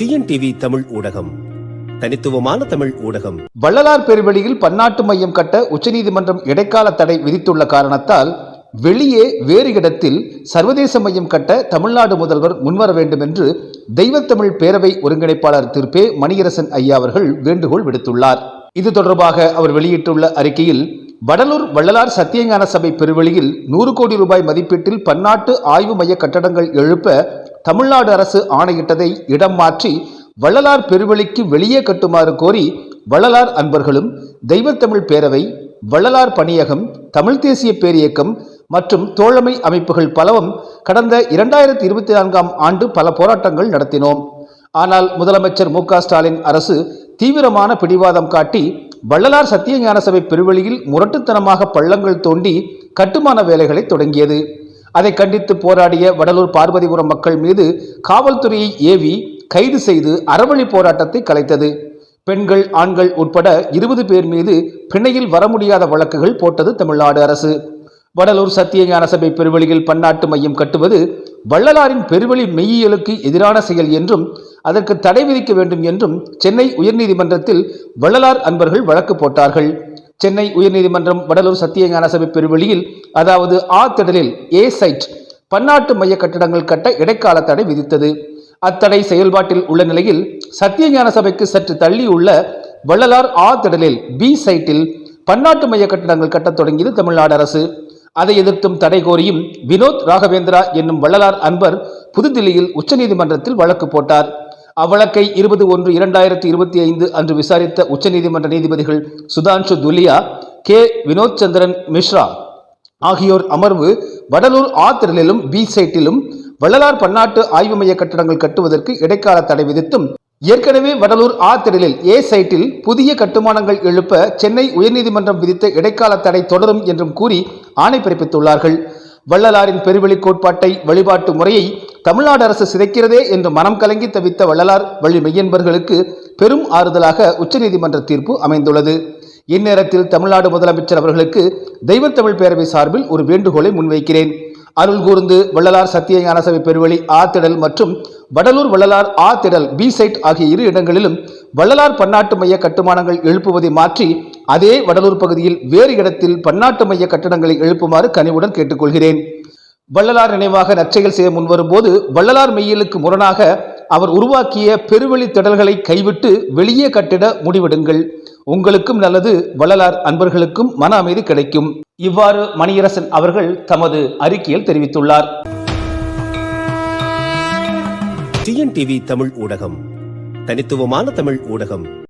TNTV Tamil ஊடகம். தனித்துவமான தமிழ் ஊடகம். வள்ளலார் பெருவெளியில் பன்னாட்டு மையம் கட்ட உச்சநீதிமன்றம் இடைக்கால தடை விதித்துள்ள காரணத்தால் வெளியே வேறு இடத்தில் சர்வதேச மையம் கட்ட தமிழ்நாடு முதல்வர் முன்வர வேண்டும் என்று தெய்வத்தமிழ் பேரவை ஒருங்கிணைப்பாளர் திரு. பே. மணியரசன் ஐயா அவர்கள் வேண்டுகோள் விடுத்துள்ளார். இது தொடர்பாக அவர் வெளியிட்டுள்ள அறிக்கையில் வடலூர் வள்ளலார் சத்தியஞான சபை பெருவெளியில் நூறு கோடி ரூபாய் மதிப்பீட்டில் பன்னாட்டு ஆய்வு மைய கட்டடங்கள் எழுப்ப தமிழ்நாடு அரசு ஆணையிட்டதை இடம் மாற்றி வள்ளலார் பெருவெளிக்கு வெளியே கட்டுமாறு கோரி வள்ளலார் அன்பர்களும் தெய்வத்தமிழ் பேரவை வள்ளலார் பணியகம் தமிழ் தேசிய பேரியக்கம் மற்றும் தோழமை அமைப்புகள் பலவும் கடந்த இரண்டாயிரத்தி இருபத்தி நான்காம் ஆண்டு பல போராட்டங்கள் நடத்தினோம். ஆனால் முதலமைச்சர் மு ஸ்டாலின் அரசு தீவிரமான பிடிவாதம் காட்டி வள்ளலார் சத்தியஞான சபை பெருவெளியில் முரட்டுத்தனமாக பள்ளங்கள் தோண்டி கட்டுமான வேலைகளை தொடங்கியது. அதை கண்டித்து போராடிய வடலூர் பார்வதிபுரம் மக்கள் மீது காவல்துறையை ஏவி கைது செய்து அறவழி போராட்டத்தை கலைத்தது. பெண்கள் ஆண்கள் உட்பட இருபது பேர் மீது பிணையில் வர முடியாத வழக்குகள் போட்டது தமிழ்நாடு அரசு. வடலூர் சத்தியஞான சபை பெருவெளியில் பன்னாட்டு மையம் கட்டுவது வள்ளலாரின் பெருவெளி மெய்யியலுக்கு எதிரான செயல் என்றும் அதற்கு தடை விதிக்க வேண்டும் என்றும் சென்னை உயர்நீதிமன்றத்தில் வள்ளலார் அன்பர்கள் வழக்கு போட்டார்கள். சென்னை உயர்நீதிமன்றம் வடலூர் சத்தியஞான சபை பெருவெளியில் அதாவது ஆ திடலில் ஏ சைட் பன்னாட்டு மைய கட்டடங்கள் கட்ட இடைக்கால தடை விதித்தது. அத்தடை செயல்பாட்டில் உள்ள நிலையில் சத்தியஞான சபைக்கு சற்று தள்ளி உள்ள வள்ளலார் ஆ திடலில் பி சைட்டில் பன்னாட்டு மைய கட்டடங்கள் கட்டத் தொடங்கியது தமிழ்நாடு அரசு. அதை எதிர்த்தும் தடை கோரியும் வினோத் ராகவேந்திரா என்னும் வள்ளலார் அன்பர் புதுதில்லியில் உச்சநீதிமன்றத்தில் வழக்கு போட்டார். அவ்வழக்கை இருபது ஒன்று இரண்டாயிரத்தி இருபத்தி ஐந்து அன்று விசாரித்த உச்சநீதிமன்ற நீதிபதிகள் சுதான்ஷு துலியா கே. வினோத் சந்திரன் மிஸ்ரா ஆகியோர் அமர்வு வடலூர் ஆத்திரலிலும் பி. சைட்டிலும் வள்ளலார் பன்னாட்டு ஆய்வு மைய கட்டடங்கள் கட்டுவதற்கு இடைக்கால தடை விதித்தும் ஏற்கனவே வடலூர் ஆத்திரலில் ஏ. சைட்டில் புதிய கட்டுமானங்கள் எழுப்ப சென்னை உயர்நீதிமன்றம் விதித்த இடைக்கால தடை தொடரும் என்றும் கூறி ஆணை பிறப்பித்துள்ளார்கள். வள்ளலாரின் பெருவெளி கோட்பாட்டை வழிபாட்டு முறையை தமிழ்நாடு அரசு சிதைக்கிறதே என்று மனம் கலங்கி தவித்த வள்ளலார் வழி மெய்யன்பர்களுக்கு பெரும் ஆறுதலாக உச்சநீதிமன்ற தீர்ப்பு அமைந்துள்ளது. இந்நேரத்தில் தமிழ்நாடு முதலமைச்சர் அவர்களுக்கு தெய்வத்தமிழ் பேரவை சார்பில் ஒரு வேண்டுகோளை முன்வைக்கிறேன். அருள் கூர்ந்து வள்ளலார் சத்திய சபை பெருவழி ஆத்திடல் மற்றும் வடலூர் வள்ளலார் ஆத்திடல் பி சைட் ஆகிய இரு இடங்களிலும் வள்ளலார் பன்னாட்டு மைய கட்டுமானங்கள் எழுப்புவதை மாற்றி அதே வடலூர் பகுதியில் வேறு இடத்தில் பன்னாட்டு மைய கட்டடங்களை எழுப்புமாறு கனிவுடன் கேட்டுக்கொள்கிறேன். வள்ளலார் நினைவாக நற்செயல் செய்ய முன்வரும்போது வள்ளலார் மெய்யலுக்கு முரணாக அவர் உருவாக்கிய பெருவெளி திடல்களை கைவிட்டு வெளியே கட்டிட முடிவெடுங்கள். உங்களுக்கும் நல்லது. வள்ளலார் அன்பர்களுக்கும் மன அமைதி கிடைக்கும். இவ்வாறு மணியரசன் அவர்கள் தமது அறிக்கையில் தெரிவித்துள்ளார். டிஎன்டிவி தமிழ் ஊடகம். தனித்துவமான தமிழ் ஊடகம்.